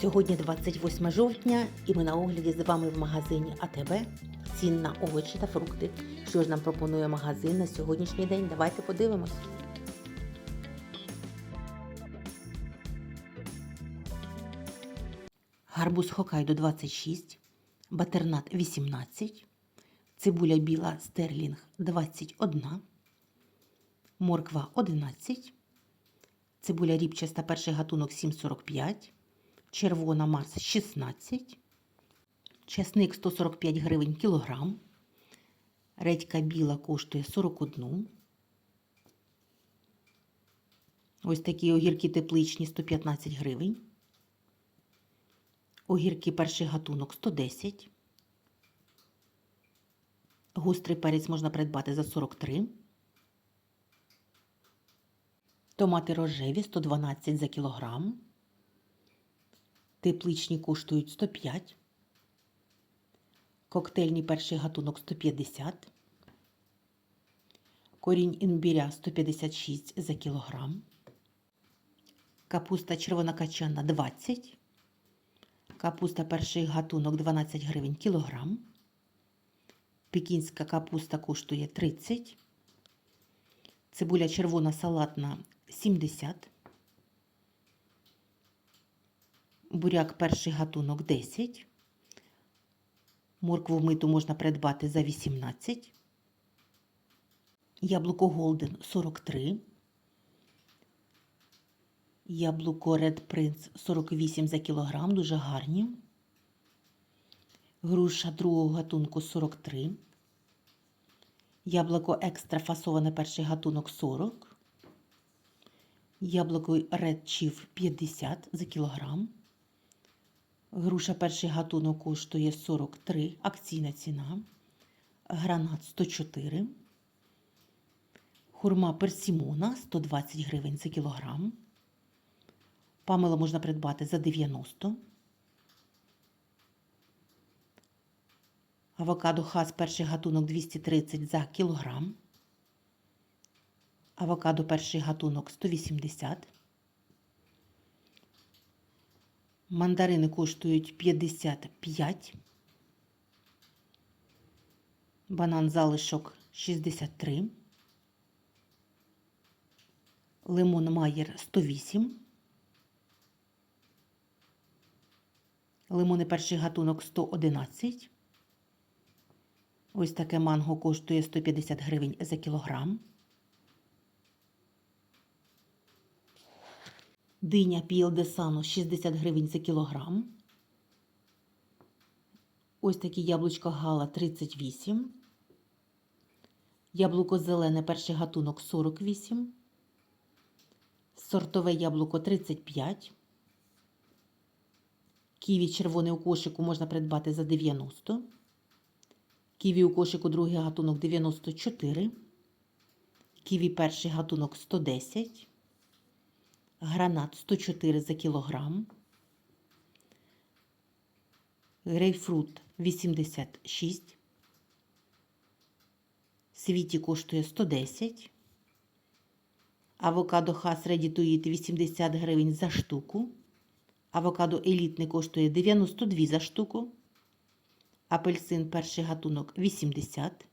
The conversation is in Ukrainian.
Сьогодні 28 жовтня, і ми на огляді з вами в магазині АТБ. Цін на овочі та фрукти. Що ж нам пропонує магазин на сьогоднішній день? Давайте подивимось. Гарбуз Хокайдо 26, батернат 18, цибуля біла стерлінг 21, морква 11, цибуля ріпчаста перший гатунок 7,45, червона Марс 16, чесник 145 гривень кілограм, редька біла коштує 41. Ось такі огірки тепличні 115 гривень. Огірки перший гатунок 110. Гострий перець можна придбати за 43. Томати рожеві 112 за кілограм. Тепличні коштують 105. Коктейльний перший гатунок 150. Корінь імбіря 156 за кілограм. Капуста червонокачана 20. Капуста перший гатунок 12 гривень кілограм. Пекінська капуста коштує 30. Цибуля червона салатна 70. Буряк перший гатунок 10. Моркву миту можна придбати за 18. Яблуко Голден 43. Яблуко Red Prince 48 за кілограм, дуже гарні. Груша другого гатунку 43. Яблуко екстра фасоване перший гатунок 40. Яблуко Red Chief 50 за кілограм. Груша перший гатунок коштує 43, акційна ціна. Гранат 104. Хурма персімона 120 гривень за кілограм. Памела можна придбати за 90. Авокадо хас перший гатунок 230 за кілограм. Авокадо перший гатунок 180. Мандарини коштують 55. Банан залишок 63. Лимон Майєр 108. Лимони перший гатунок 111. Ось таке манго коштує 150 гривень за кілограм. Диня Піелдесано 60 гривень за кілограм. Ось такі яблучко Гала 38. Яблуко зелене перший гатунок 48. Сортове яблуко 35. Ківі червоний у кошику можна придбати за 90. Ківі у кошику другий гатунок 94. Ківі перший гатунок 110. Гранат 104 за кілограм. Грейпфрут 86. Світі коштує 110. Авокадо Хас Eat 80 гривень за штуку. Авокадо елітний коштує 92 за штуку. Апельсин перший гатунок 80.